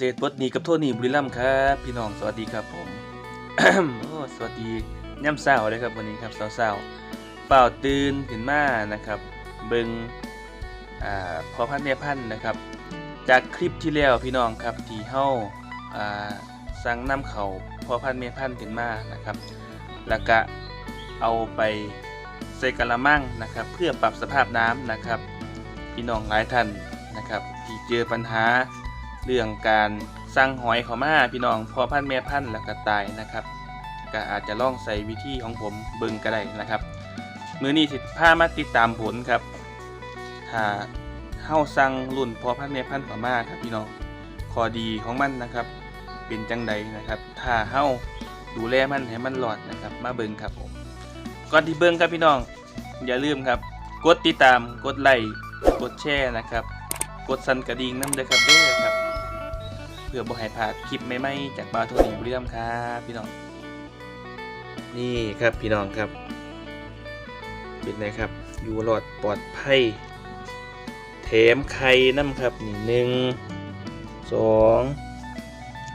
ษตรปลดหนีกับโทนี่บุรีรัมครับพี่น้องสวัสดีครับผมโอ้สวัสดีย่ำเช้าเลยครับวันนี้ครับเช้าๆเปล่าตื่นขึ้นมานะครับ เบิงอ่าพอพันธุ์แม่พันนะครับ จากคลิปที่แล้วพี่น้องครับที่เฮาอ่าสั่งน้ำเขาพอพันธุ์แม่พันขึ้นมานะครับ แล้วก็เอาไปใส่กระมังนะครับ เพื่อปรับสภาพน้ำนะครับ พี่น้องหลายท่านนะครับ ที่เจอปัญหา เรื่องการสั่งหอยเขามาพี่น้องพอพันแม่พันแล้วก็ตายนะครับก็อาจจะล่องใส่วิธีของผมเบิ่งก็ได้นะครับ มือนี้สิพามาติดตามผลครับถ้าเฮาสั่งรุ่นพอพันแม่พันเขามาครับพี่น้องขอดีของมันนะครับ เป็นจังใดนะครับ ถ้าเฮาดูแลมันให้มันหลอดนะครับ มาเบิ่งครับผมก่อนที่เบิ่งครับพี่น้อง อย่าลืมครับ กดติดตามกดไลค์กดแชร์นะครับ กดสั่นกระดิ่งน้ำเด้อครับเด้อครับ เพื่อบ่ให้พลาดคลิปใหม่ๆจากบาโทนี่บุรีรัมย์ครับพี่น้อง นี่ครับพี่น้องครับ เป็นไงครับ อยู่รอดปลอดภัยแถมไข่น้ำครับนี่หนึ่งสอง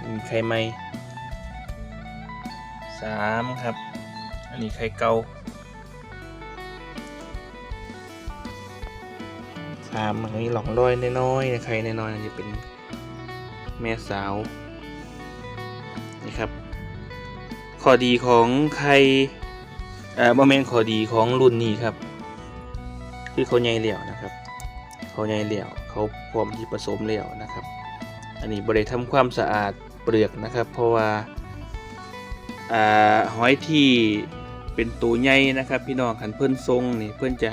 มีไข่ใหม่สามครับ อันนี้ไข่เก่าสามมันมีหลองรอยน้อยๆนะไข่น้อยๆอันนี้เป็น แม่สาวนี่ครับข้อดีของไข่เอ่อโมเมนข้อดีของรุ่นนี้ครับ คือเขาใหญ่เหลี่ยวนะครับเขาใหญ่เหลี่ยวเขาพร้อมที่ผสมเหลี่ยวนะครับ อันนี้บริทำความสะอาดเปลือกนะครับ เพราะว่าอ่าหอยที่เป็นตัวใหญ่นะครับ พี่น้องขันเพื่อนทรงนี่เพื่อนจะ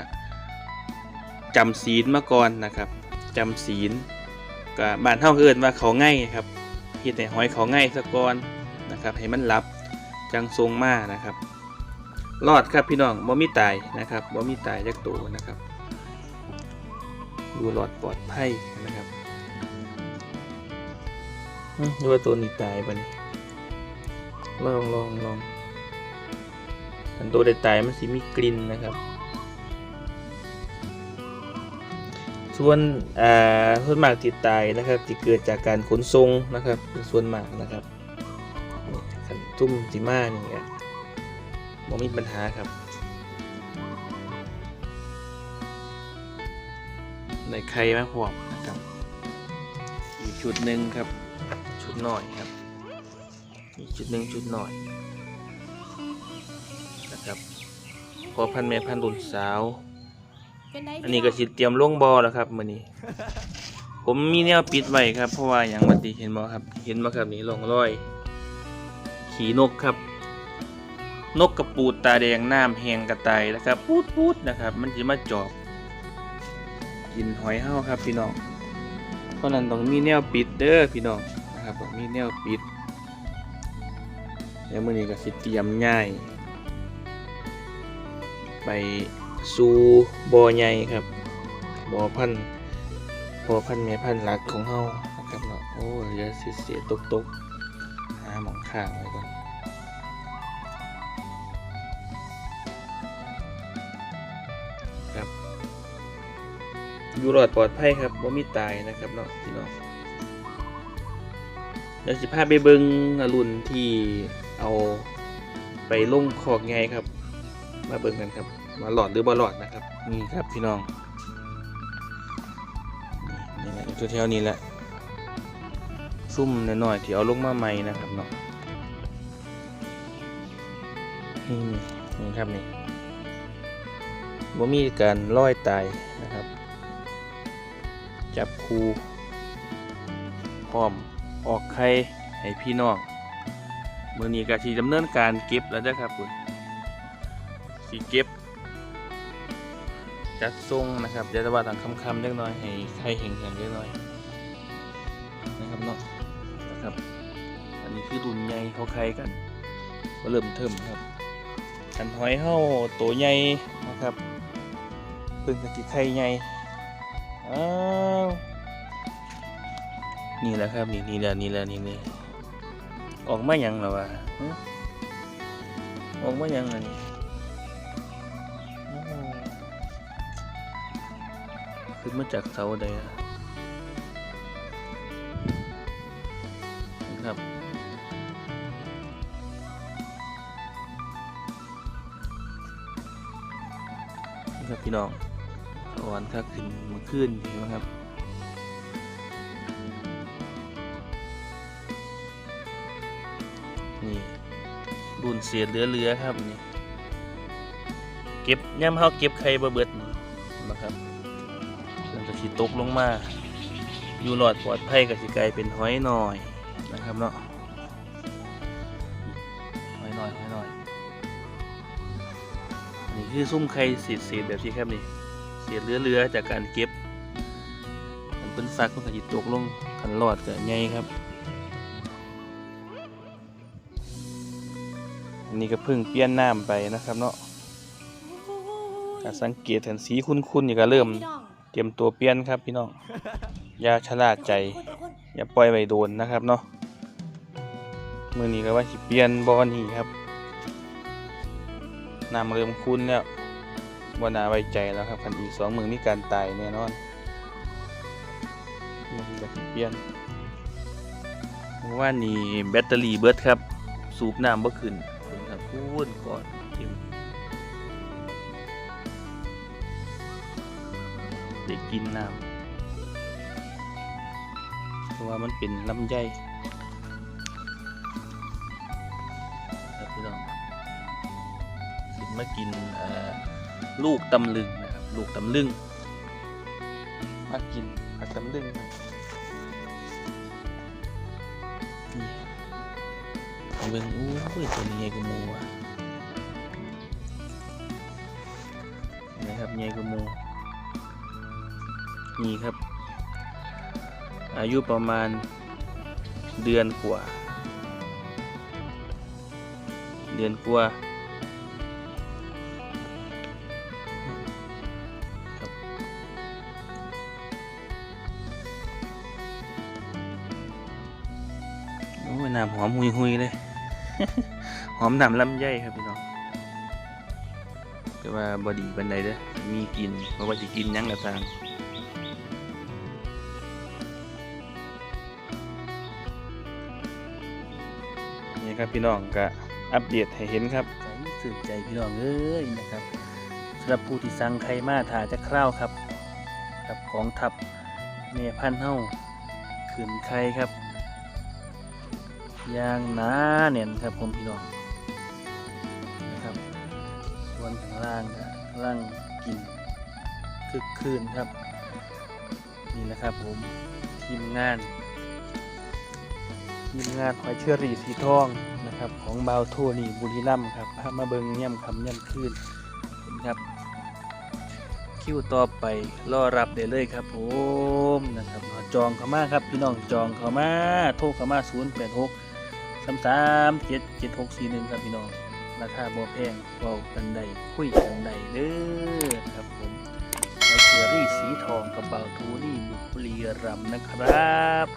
จำศีลมาก่อนนะครับจำศีล ก็บ้านเท่าเอินว่าเขาง่ายครับเฮ็ดให้หอยเขาง่ายซะก่อนนะครับให้มันรับจังทรงมานะครับรอดครับพี่น้องบ่มีตายนะครับบ่มีตายจักตัวนะครับ ดูหลอดปลอดภัยนะครับดูว่าตัวนี้ตายปะนี่ลองลองลองอันตัวได้ตายมันสิมีกลิ่นนะครับ ส่วนอ่าส่วนมากที่ตายนะครับที่เกิดจากการขนส่งนะครับส่วนมากนะครับขันตุ้มสีมาอย่างเงี้ยบ่มีปัญหาครับ ในไข่มาพร้อมนะครับ อีกชุดหนึ่งครับ ชุดหน่อยครับ อีกชุดหนึ่งชุดหน่อยนะครับพอพันแม่พันรุ่นสาว อันนี้ก็สิเตรียมลงบอแล้วครับมื้อนี้ ผมมีแนวปิดไว้ครับ เพราะว่าอย่างบัดนี้เห็นบ่ครับ เห็นบ่ครับนี่ร่องรอย ขี่นกครับ นกกระปูดตาแดงน้ำแหงกระต่ายนะครับปูดปูดนะครับ มันจะมาจอบ กินหอยเห่าครับพี่น้องเพราะนั้นต้องมีแนวปิดเด้อพี่น้องนะครับต้องมีแนวปิดแล้วมื้อนี้ก็สิเตรียมง่าย ไป สู่บ่อใหญ่ครับบ่อพันธุ์บ่อพันธุ์แม่พันธุ์หลักของเฮานะครับเนาะโอ้ยอย่าสิเสียตกตกๆหาหมองข้างไว้ก่อนครับอยู่รอดปลอดภัยครับว่ามีตายนะครับเนาะพี่น้องเดี๋ยวสิพาไปเบิงอรุ่นที่เอาไปลงขอกไงครับ มาเบิ่งกันครับ มาหลอดหรือบ่หลอดนะครับ นี่ครับพี่น้อง นี่แหละอยู่แถวนี้แหละ ซุ่มหน่อยๆที่เอาลงมาใหม่นะครับเนาะ นี่นี่ครับนี่บ่มีการร้อยตายนะครับ จับคูพร้อมออกไข่ให้พี่น้องมือนี้ก็สิดำเนินการเก็บแล้วเด้อครับคุณสิเก็บ จัดทรงนะครับเดี๋ยวจะว่าต่างคำๆเล็กน้อยให้ไข่แข็งๆเล็กน้อยนะครับเนาะนะครับ อันนี้คือดุนใหญ่เขาไข่กันก็เริ่มเทิมครับอันหอยเห่าตัวใหญ่นะครับเพิ่งจะกิไข่ใหญ่อ้าวนี่แหละครับนี่นี่แหละนี่แหละนี่นี่ออกมายังหรอวะออกมายังอันนี้ ขึ้นมาจากเสาใดอะครับ นี่ครับพี่น้องอ่อนครับขึ้นมื่อคืนเห็นไหมครับนี่บุญเสียเหลือๆครับนี่เก็บย่ำเฮาเก็บไข่บ่เบิดนี่นะครับ สิตกลงมา อยู่รอดปลอดภัยก็สิกลายเป็นหอยหน้อยนะครับเนาะหอยหน้อยหอยหน้อยอันนี่คือซุ้มไข่เศษๆแบบที่ครับนี่เศษเลือๆจากการเก็บมันเป็นฟักมันก็สิตกลงขันรอดก็ใหญ่ครับอันนี้ก็เพิ่งเปลี่ยนน้ำไปนะครับเนาะถ้าสังเกตเห็นสีคุ้นๆนี่ก็เริ่ม เตรียมตัวเปลี่ยนครับพี่น้อง อย่าชะล่าใจ อย่าปล่อยไว้โดนนะครับเนาะมือนี้ก็ว่าสิเปลี่ยนบอนี่ครับน้ำเริ่มคุ้นแล้วบ่น่าไว้ใจแล้วครับคันอีกสองมือมีการตายแน่นอนมือนี้ก็สิเปลี่ยนเพราะว่านี่แบตเตอรี่เบิดครับ สูบน้ำบ่ขึ้นผมครับพูดก่อนเต็ม ได้กินน้ำเพราะว่ามันเป็นลำไยครับพี่น้องสิมากินลูกตำลึงนะครับลูกตำลึงมากินผักตำลึงครับนี่เอาเบิ่งอู้ยตัวนี้ใหญ่กว่าหมูอะนี่ครับใหญ่กว่ามู นี่ครับ อายุประมาณเดือนกว่า เดือนกว่าครับโอ้ยน้ำหอมหุยๆเลย หอมน้ำลำไยครับพี่น้องแต่ว่าบอดีบันไดเด้อมีกลินเพราะว่าจะกินยังกระทาง นี่ครับพี่น้องก็อัปเดตให้เห็นครับใจสื่นใจพี่น้องเอ้ยนะครับสำหรับผู้ที่สั่งไข่มาถ่าจะคร่าวครับกับของทับเมพันเฮาขืนไข่ครับยางหนาเน่นครับผมพี่น้องนะครับส่วนข้างล่างก็กำลังกินคึกคืนครับนี่นะครับผมทีมงาน ทีมงานหอยเชอรี่สีทองนะครับ ของบาวโทนี่บุรีรัมย์ครับพามาเบิงย่ำคำย่ำคืนเห็นครับ คิวต่อไปรอรับได้เลยครับผมนะครับจองเข้ามาครับพี่น้องจองเข้ามาโทรเข้ามา 0 8 6สามสามเจ็ดเจ็ดหกสี่หนึ่งครับพี่น้องราคาบ่แพงเบากันได้คุยกันได้เด้อครับผมไอเชอรี่สีทองกับเบาทูนี่บุรีรัมย์นะครับ